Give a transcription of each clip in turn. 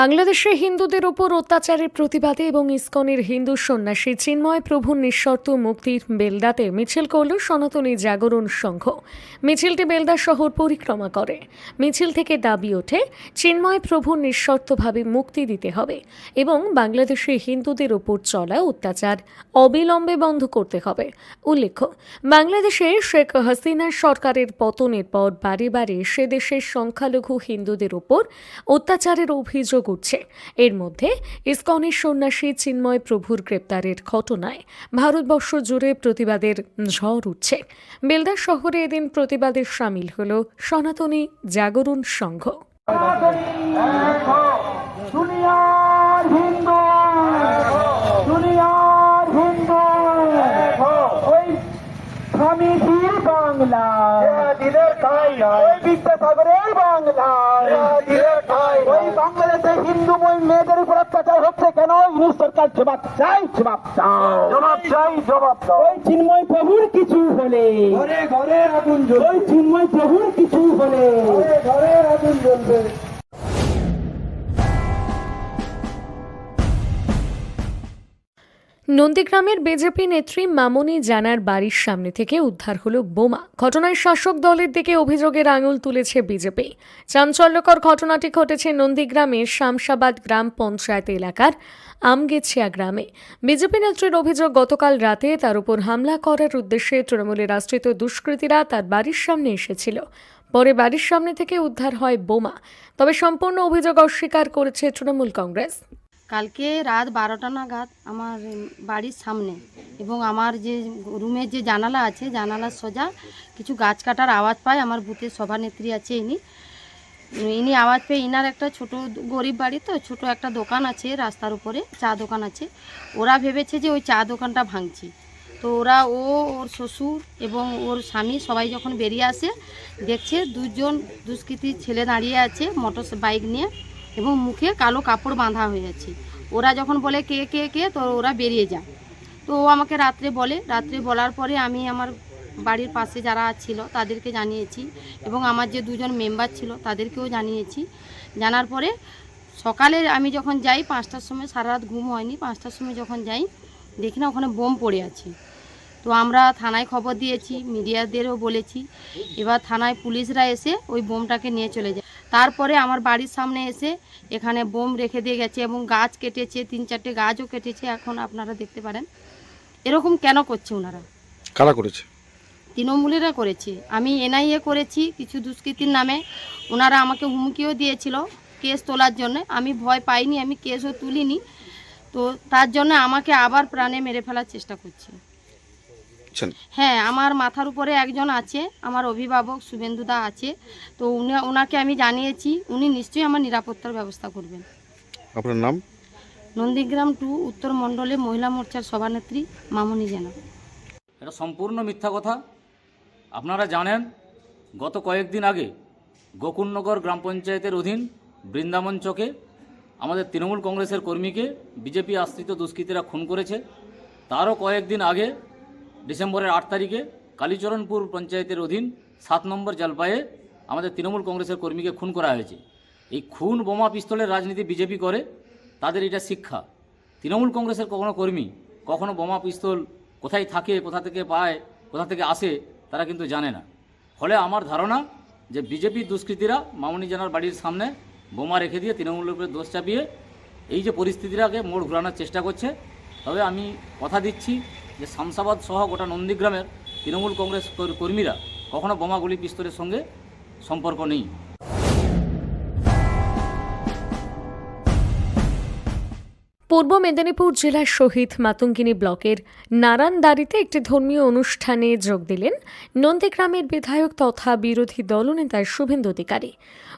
বাংলাদেশে হিন্দুদের ওপর অত্যাচারের প্রতিবাদে এবং ইসকনের হিন্দু সন্ন্যাসী চিন্ময় প্রভুর নিঃশর্ত মুক্তির বেলদাতে মিছিল করল সনাতনী জাগরণ সংঘ। মিছিলটি বেলদা শহর পরিক্রমা করে। মিছিল থেকে দাবি ওঠে, চিন্ময় প্রভুর নিঃশর্তভাবে মুক্তি দিতে হবে এবং বাংলাদেশে হিন্দুদের ওপর চলা অত্যাচার অবিলম্বে বন্ধ করতে হবে। উল্লেখ্য, বাংলাদেশে শেখ হাসিনার সরকারের পতনের পর বারে বারে সে দেশের সংখ্যালঘু হিন্দুদের ওপর অত্যাচারের অভিযোগ উঠছে এর মধ্যে ইসকনের সন্ন্যাসী চিন্ময় প্রভুর গ্রেপ্তারের ঘটনায় ভারতবর্ষ জুড়ে প্রতিবাদের ঝড় উঠছে। বেলদা শহরে এদিন প্রতিবাদে সামিল হল সনাতনী জাগরণ সংঘ। বাংলা বাংলা ওই মেয়েদের উপর অত্যাচার হচ্ছে কেন? ইনি সরকার জবাব চাই জবাব চাও। জবাব চাই জবাব ওই চিন্ময় প্রভুর কিছু হলে। ঘরে ঘরে আগুন জ্বলবে। ওই চিন্ময় প্রভুর কিছু হলে। ঘরে ঘরে আগুন জ্বলবে। নন্দীগ্রামের বিজেপি নেত্রী মামনি জানার বাড়ির সামনে থেকে উদ্ধার হলো বোমা। ঘটনায় শাসক দলের দিকে অভিযোগের আঙুল তুলেছে বিজেপি। চাঞ্চল্যকর ঘটনাটি ঘটেছে নন্দীগ্রামের শামশাবাদ গ্রাম পঞ্চায়েত এলাকার আমগেছিয়া গ্রামে। বিজেপি নেত্রীর অভিযোগ, গতকাল রাতে তার উপর হামলা করার উদ্দেশ্যে তৃণমূলের আশ্রিত দুষ্কৃতীরা তার বাড়ির সামনে এসেছিল। পরে বাড়ির সামনে থেকে উদ্ধার হয় বোমা। তবে সম্পূর্ণ অভিযোগ অস্বীকার করেছে তৃণমূল কংগ্রেস। কালকে রাত বারোটা নাগাদ আমার বাড়ির সামনে এবং আমার যে রুমের যে জানালা আছে, জানালার সোজা কিছু গাছ কাটার আওয়াজ পায়। আমার বুথের সভানেত্রী আছে ইনি। ইনি আওয়াজ পেয়ে, ইনার একটা ছোট গরিব বাড়ি তো, ছোট একটা দোকান আছে রাস্তার উপরে, চা দোকান আছে। ওরা ভেবেছে যে ওই চা দোকানটা ভাঙছি। তো ওরা, ও, ওর শ্বশুর এবং ওর স্বামী সবাই যখন বেরিয়ে আসে, দেখছে দুজন দুষ্কৃতী ছেলে দাঁড়িয়ে আছে মোটর বাইক নিয়ে। এবং মুখে কালো কাপড় বাঁধা হয়ে আছে ওরা যখন বলে কে কে কে, তো ওরা বেরিয়ে যায়। তো ও আমাকে রাত্রে বলে, রাত্রে বলার পরে আমি আমার বাড়ির পাশে যারা ছিল তাদেরকে জানিয়েছি এবং আমার যে দুজন মেম্বার ছিল তাদেরকেও জানিয়েছি। জানার পরে সকালে আমি যখন যাই, পাঁচটার সময় সারা রাত ঘুম হয়নি, পাঁচটার সময় যখন যাই, দেখি না ওখানে বোম পড়ে আছে। তো আমরা থানায় খবর দিয়েছি মিডিয়াদেরও বলেছি। এবার থানায় পুলিশরা এসে ওই বোমটাকে নিয়ে চলে যায়। তারপরে আমার বাড়ির সামনে এসে এখানে বোম রেখে দিয়ে গেছে এবং গাছ কেটেছে তিন চারটে গাছও কেটেছে এখন আপনারা দেখতে পারেন। এরকম কেন করছে ওনারা? কারা করেছে? তৃণমূলেরা করেছে। আমি এনআইএ করেছি কিছু দুষ্কৃতির নামে। ওনারা আমাকে হুমকিও দিয়েছিল কেস তোলার জন্য। আমি ভয় পাইনি আমি কেসও তুলিনি। তো তার জন্য আমাকে আবার প্রাণে মেরে ফেলার চেষ্টা করছে। বুঝছেন? হ্যাঁ আমার মাথার উপরে একজন আছে আমার অভিভাবক শুভেন্দুদা আছে। তো উনি ওনাকে আমি জানিয়েছি উনি নিশ্চয়ই আমার নিরাপত্তার ব্যবস্থা করবেন। আপনার নাম? নন্দীগ্রাম টু উত্তর মণ্ডলে মহিলা মোর্চার সভানেত্রী মামনি জানা। এটা সম্পূর্ণ মিথ্যা কথা। আপনারা জানেন গত কয়েকদিন আগে গোকুলনগর গ্রাম পঞ্চায়েতের অধীন বৃন্দাবন চকে আমাদের তৃণমূল কংগ্রেসের কর্মীকে বিজেপি আশ্রিত দুষ্কৃতীরা খুন করেছে। তারও কয়েকদিন আগে ডিসেম্বরের আট তারিখে কালীচরণপুর পঞ্চায়েতের অধীন সাত নম্বর জলপায়ে আমাদের তৃণমূল কংগ্রেসের কর্মীকে খুন করা হয়েছে। এই খুন বোমা পিস্তলের রাজনীতি বিজেপি করে, তাদের এটা শিক্ষা। তৃণমূল কংগ্রেসের কখনো কর্মী কখনো বোমা পিস্তল কোথায় থাকে, কোথা থেকে পায়, কোথা থেকে আসে, তারা কিন্তু জানে না। ফলে আমার ধারণা যে বিজেপির দুষ্কৃতীরা মামনি জানার বাড়ির সামনে বোমা রেখে দিয়ে তৃণমূলের উপরে দোষ চাপিয়ে এই যে পরিস্থিতিটাকে মোড় ঘোরানোর চেষ্টা করছে, তবে আমি কথা দিচ্ছি যে শামসাবাদ সহ গোটা নন্দীগ্রামের তৃণমূল কংগ্রেস কর- কর্মীরা কখনো বোমাগুলি পিস্তলের সঙ্গে সম্পর্ক নেই। পূর্ব মেদিনীপুর জেলার শহীদ মাতঙ্গিনী ব্লকের নারায়ণদারিতে একটি ধর্মীয় অনুষ্ঠানে যোগ দিলেন নন্দীগ্রামের বিধায়ক তথা বিরোধী দলনেতা শুভেন্দু অধিকারী।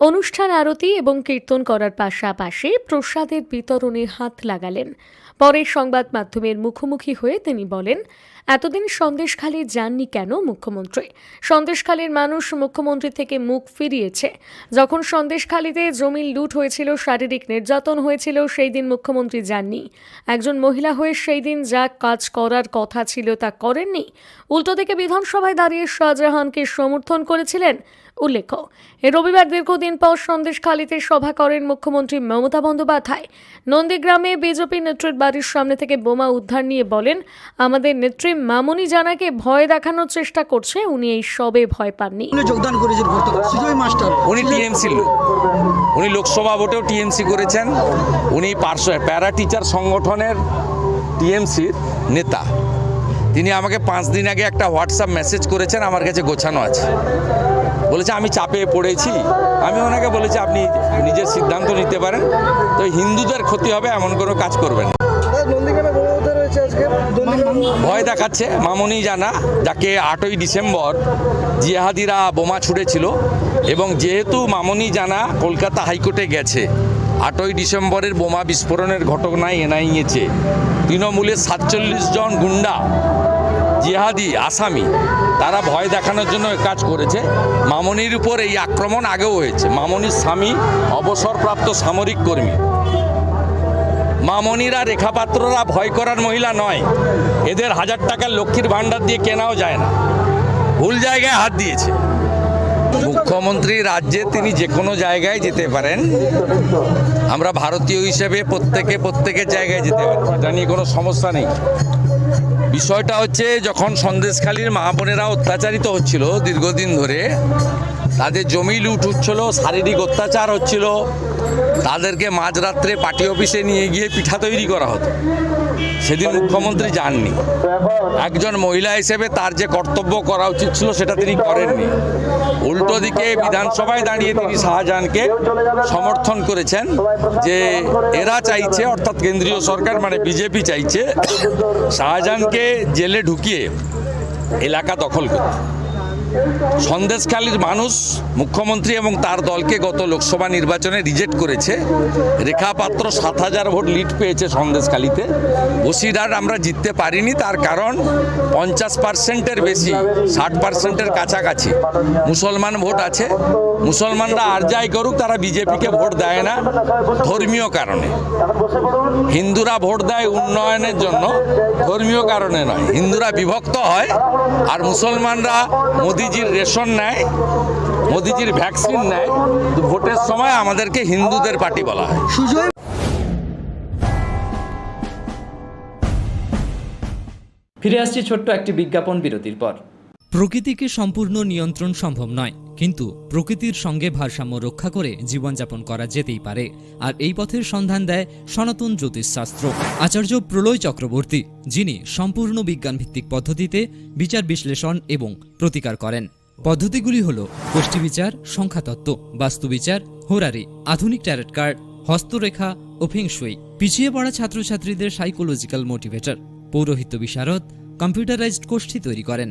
অনুষ্ঠান আরতি এবং কীর্তন করার পাশাপাশি প্রসাদের বিতরণে হাত লাগালেন পরে সংবাদ মাধ্যমের মুখোমুখি হয়ে তিনি বলেন, এতদিন সন্দেশখালী যাননি কেন মুখ্যমন্ত্রী? সন্দেশখালীর মানুষ মুখ্যমন্ত্রী থেকে মুখ ফিরিয়েছে। যখন সন্দেশখালীতে জমি লুট হয়েছিল, শারীরিক নির্যাতন হয়েছিল, সেই দিন মুখ্যমন্ত্রী যাননি। একজন মহিলা হয়ে সেই দিন যা কাজ করার কথা ছিল তা করেননি। উল্টো দিকে বিধানসভায় দাঁড়িয়ে শাহজাহানকে সমর্থন করেছিলেন উল্লেখ্য। এ রবিবার দীর্ঘদিন পর সন্দেশখালীতে সভা করেন মুখ্যমন্ত্রী মমতা বন্দ্যোপাধ্যায়। নন্দীগ্রামে বিজেপি নেত্রীর বাড়ির সামনে থেকে বোমা উদ্ধার নিয়ে বলেন আমাদের নেত্রী মামনি জানাকে ভয় দেখানোর চেষ্টা করছে উনি এই সবে ভয় পাননি। যোগদান করেছেন সুজয় মাস্টার। উনি টিএমসির লোক। উনি লোকসভা ভোটেও টিএমসি করেছেন। উনি পার্শ্ব প্যারা টিচার সংগঠনের টিএমসির নেতা। তিনি আমাকে পাঁচ দিন আগে একটা হোয়াটসঅ্যাপ মেসেজ করেছেন আমার কাছে গোছানো আছে। বলেছে, আমি চাপে পড়েছি। আমি ওনাকে বলেছি, আপনি নিজের সিদ্ধান্ত নিতে পারেন। তো হিন্দুদের ক্ষতি হবে, এমন কোনো কাজ করবেন ভয় দেখাচ্ছে, মামনি জানা, যাকে আটই ডিসেম্বর জিহাদিরা বোমা ছুড়েছিল এবং যেহেতু মামনি জানা কলকাতা হাইকোর্টে গেছে, আটই ডিসেম্বরের বোমা বিস্ফোরণের ঘটনায় এনআইএছে তৃণমূলের সাতচল্লিশ জন গুন্ডা, জিহাদি, আসামি তারা ভয় দেখানোর জন্য কাজ করেছে। মামনির উপর এই আক্রমণ আগেও হয়েছে। মামনির স্বামী অবসরপ্রাপ্ত সামরিক কর্মী। মামনিরা রেখাপাত্ররা ভয় করার মহিলা নয়। এদের হাজার টাকার লক্ষ্মীর ভাণ্ডার দিয়ে কেনাও যায় না। ভুল জায়গায় হাত দিয়েছে। মুখ্যমন্ত্রী রাজ্যে তিনি যে কোনো জায়গায় যেতে পারেন। আমরা ভারতীয় হিসেবে প্রত্যেকে প্রত্যেকের জায়গায় যেতে পারি। এটা নিয়ে কোনো সমস্যা নেই। বিষয়টা হচ্ছে যখন সন্দেশখালীর মা বোনেরা অত্যাচারিত হচ্ছিল দীর্ঘদিন ধরে, তাদের জমি লুট হচ্ছিল, শারীরিক অত্যাচার হচ্ছিল, তাদেরকে মাঝরাত্রে পার্টি অফিসে নিয়ে গিয়ে পিঠা তৈরি করা হতো। সেদিন মুখ্যমন্ত্রী যাননি। একজন মহিলা হিসেবে তার যে কর্তব্য করা উচিত ছিল সেটা তিনি করেননি। উল্টো দিকে বিধানসভায় দাঁড়িয়ে তিনি শাহজাহানকে সমর্থন করেছেন যে এরা চাইছে, অর্থাৎ কেন্দ্রীয় সরকার মানে বিজেপি চাইছে, শাহজাহানকে জেলে ঢুকিয়ে এলাকা দখল করতে। সন্দেশখালীর মানুষ, মুখ্যমন্ত্রী এবং তার দলকে গত লোকসভা নির্বাচনে রিজেক্ট করেছে। রেখা পাত্র সাত হাজার ভোট লিড পেয়েছে সন্দেশখালীতে। বসিরহাট আমরা জিততে পারিনি, তার কারণ পঞ্চাশ পার্সেন্টের বেশি, ষাট পার্সেন্টের কাছাকাছি। মুসলমান ভোট আছে। মুসলমানরা আর যাই করুক, তারা বিজেপিকে ভোট দেয় না, ধর্মীয় কারণে। হিন্দুরা ভোট দেয় উন্নয়নের জন্য, ধর্মীয় কারণে নয়। হিন্দুরা বিভক্ত হয়, আর মুসলমানরা মোদিজির রেশন নেয় মোদিজির ভ্যাকসিন নেয় তো ভোটের সময় আমাদেরকে হিন্দুদের পার্টি বলা হয়। ফিরে আসছি ছোট্ট একটি বিজ্ঞাপন বিরতির পর। প্রকৃতিকে সম্পূর্ণ নিয়ন্ত্রণ সম্ভব নয়, কিন্তু প্রকৃতির সঙ্গে ভারসাম্য রক্ষা করে জীবনযাপন করা যেতেই পারে, আর এই পথের সন্ধান দেয় সনাতন জ্যোতিষশাস্ত্র। আচার্য প্রলয় চক্রবর্তী, যিনি সম্পূর্ণ বিজ্ঞানভিত্তিক পদ্ধতিতে বিচার বিশ্লেষণ এবং প্রতিকার করেন। পদ্ধতিগুলি হল গোষ্ঠীবিচার সংখ্যাতত্ত্ব বাস্তুবিচার হোরারি, আধুনিক ট্যারেট কার্ড, হস্তরেখা ও ফেংশুই পিছিয়ে পড়া ছাত্রছাত্রীদের সাইকোলজিক্যাল মোটিভেটর, পৌরোহিত্য বিশারদ, কম্পিউটারাইজড গোষ্ঠী তৈরি করেন।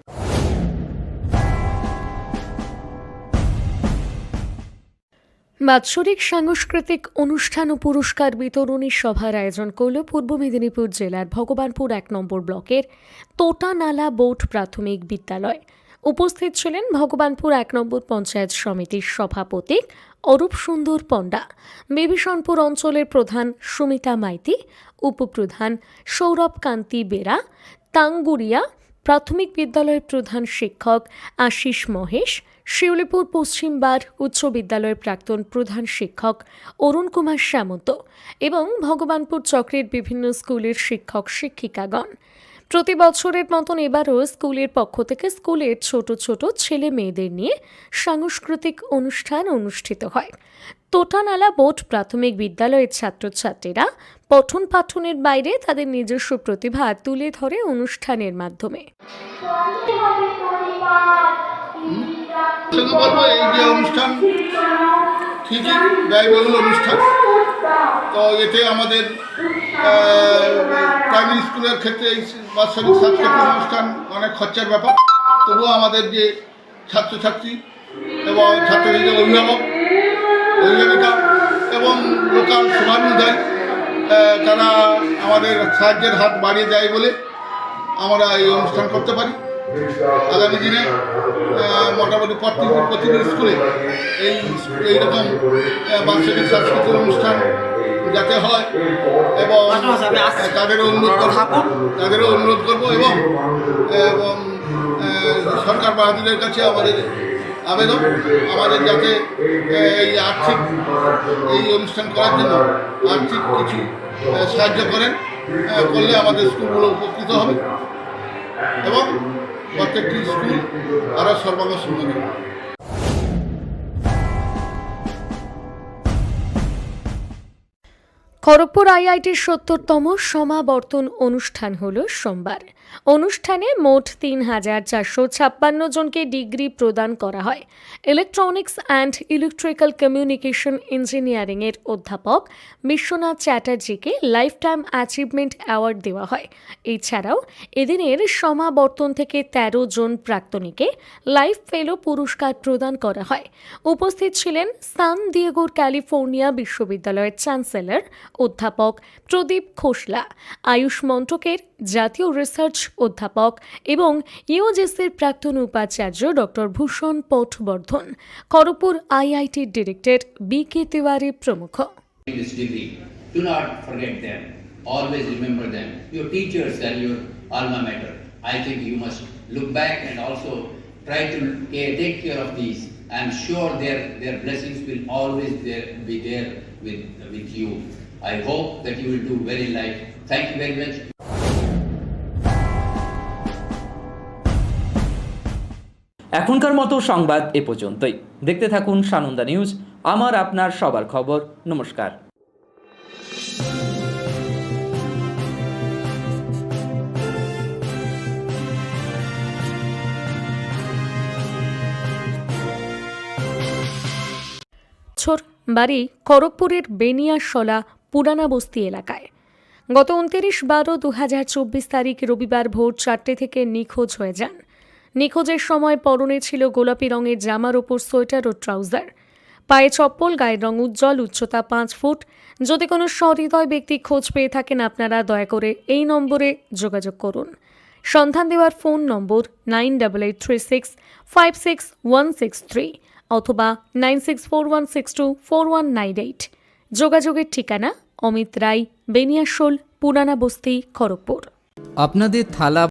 বাৎসরিক সাংস্কৃতিক অনুষ্ঠান ও পুরস্কার বিতরণী সভার আয়োজন করল পূর্ব মেদিনীপুর জেলার ভগবানপুর এক নম্বর ব্লকের তোটানালা বোট প্রাথমিক বিদ্যালয়। উপস্থিত ছিলেন ভগবানপুর এক নম্বর পঞ্চায়েত সমিতির সভাপতি অরূপ সুন্দর পণ্ডা, বিভীষণপুর অঞ্চলের প্রধান সুমিতা মাইতি, উপপ্রধান সৌরভ কান্তি বেরা, তাঙ্গুরিয়া প্রাথমিক বিদ্যালয়ের প্রধান শিক্ষক আশিস মহেশ শিউলিপুর পশ্চিম বার উচ্চ বিদ্যালয়ের প্রাক্তন প্রধান শিক্ষক অরুণ কুমার সামন্ত এবং ভগবানপুর চক্রের বিভিন্ন স্কুলের শিক্ষক শিক্ষিকাগণ। প্রতি বছরের মতন এবারও স্কুলের পক্ষ থেকে স্কুলের ছোট ছোট ছেলে মেয়েদের নিয়ে সাংস্কৃতিক অনুষ্ঠান অনুষ্ঠিত হয়। তোটানালা বোট প্রাথমিক বিদ্যালয়ের ছাত্রছাত্রীরা পঠন পাঠনের বাইরে তাদের নিজস্ব প্রতিভা তুলে ধরে অনুষ্ঠানের মাধ্যমে। শুধু বলব, এই যে অনুষ্ঠান ঠিকই ব্যয়বহুল অনুষ্ঠান। তো এতে আমাদের প্রাইমারি স্কুলের ক্ষেত্রে এই বাৎসরিক সাংস্কৃতিক অনুষ্ঠান অনেক খরচার ব্যাপার। তবুও আমাদের যে ছাত্রছাত্রী এবং ছাত্রছাত্রীদের অভিভাবক, অভিভাবিকা এবং লোকাল শুভানুদায় তারা আমাদের সাহায্যের হাত বাড়িয়ে দেয় বলে আমরা এই অনুষ্ঠান করতে পারি। আগামী দিনে মোটামুটি প্রতি প্রতিটি স্কুলে এই এইরকম বাৎসরিক সাংস্কৃতিক অনুষ্ঠান যাতে হয় এবং তাদেরও অনুরোধ করব। তাদেরও অনুরোধ করব এবং এবং সরকার বাহাদুরের কাছে আমাদের আবেদন আমাদের যাতে এই আর্থিক এই অনুষ্ঠান করার জন্য আর্থিক কিছু সাহায্য করেন করলে আমাদের স্কুলগুলো উপকৃত হবে। এবং প্রত্যেকটি স্কুল আরও সর্বাঙ্গ সুন্দর। খড়গপুর আইআইটির সত্তরতম সমাবর্তন অনুষ্ঠান হল সোমবার। অনুষ্ঠানে মোট তিন হাজার চারশো ছাপ্পান্ন জনকে ডিগ্রি প্রদান করা হয়। ইলেকট্রনিক্স অ্যান্ড ইলেকট্রিক্যাল কমিউনিকেশন ইঞ্জিনিয়ারিংয়ের অধ্যাপক বিশ্বনাথ চ্যাটার্জিকে লাইফ টাইম অ্যাচিভমেন্ট অ্যাওয়ার্ড দেওয়া হয়। এছাড়াও এদিনের সমাবর্তন থেকে ১৩ জন প্রাক্তনীকে লাইফ ফেলো পুরস্কার প্রদান করা হয়। উপস্থিত ছিলেন সান দিয়েগোর ক্যালিফোর্নিয়া বিশ্ববিদ্যালয়ের চ্যান্সেলর অধ্যাপক প্রদীপ খোসলা, আয়ুষ মন্ত্রকের জাতীয় রিসার্চ অধ্যাপক এবং ইউজেসির প্রাক্তন উপাচার্য ডক্টর ভূষণ পটবর্ধন খড়গপুর আইআইটির ডিরেক্টর বি কে তিওয়ারি প্রমুখ. I'm sure their, their blessings will always there, be there with, with you. I hope that you will do well in life. Thank you very much. এখনকার মতো সংবাদ এ পর্যন্তই। দেখতে থাকুন সানন্দা নিউজ। আমার আপনার সবার খবর। নমস্কার। বছর বাড়ি খড়গপুরের বেনিয়াশলা পুরানা বস্তি এলাকায়। গত উনত্রিশ বারো দু হাজার চব্বিশ তারিখ রবিবার ভোর চারটে থেকে নিখোঁজ হয়ে যান নিখোঁজের সময় পরনে ছিল গোলাপি রঙের জামার ওপর সোয়েটার ও ট্রাউজার। পায়ে চপ্পল, গায়ের রং উজ্জ্বল, উচ্চতা পাঁচ ফুট। যদি কোনো সহৃদয় ব্যক্তি খোঁজ পেয়ে থাকেন আপনারা দয়া করে এই নম্বরে যোগাযোগ করুন। সন্ধান দেওয়ার ফোন নম্বর nine double eight three six five six one six three অথবা nine six four one six two four one nine eight. যোগাযোগের ঠিকানা অমিত রায় বেনিয়াশোল পুরানা বস্তি, খড়গপুর। আপনাদের থালা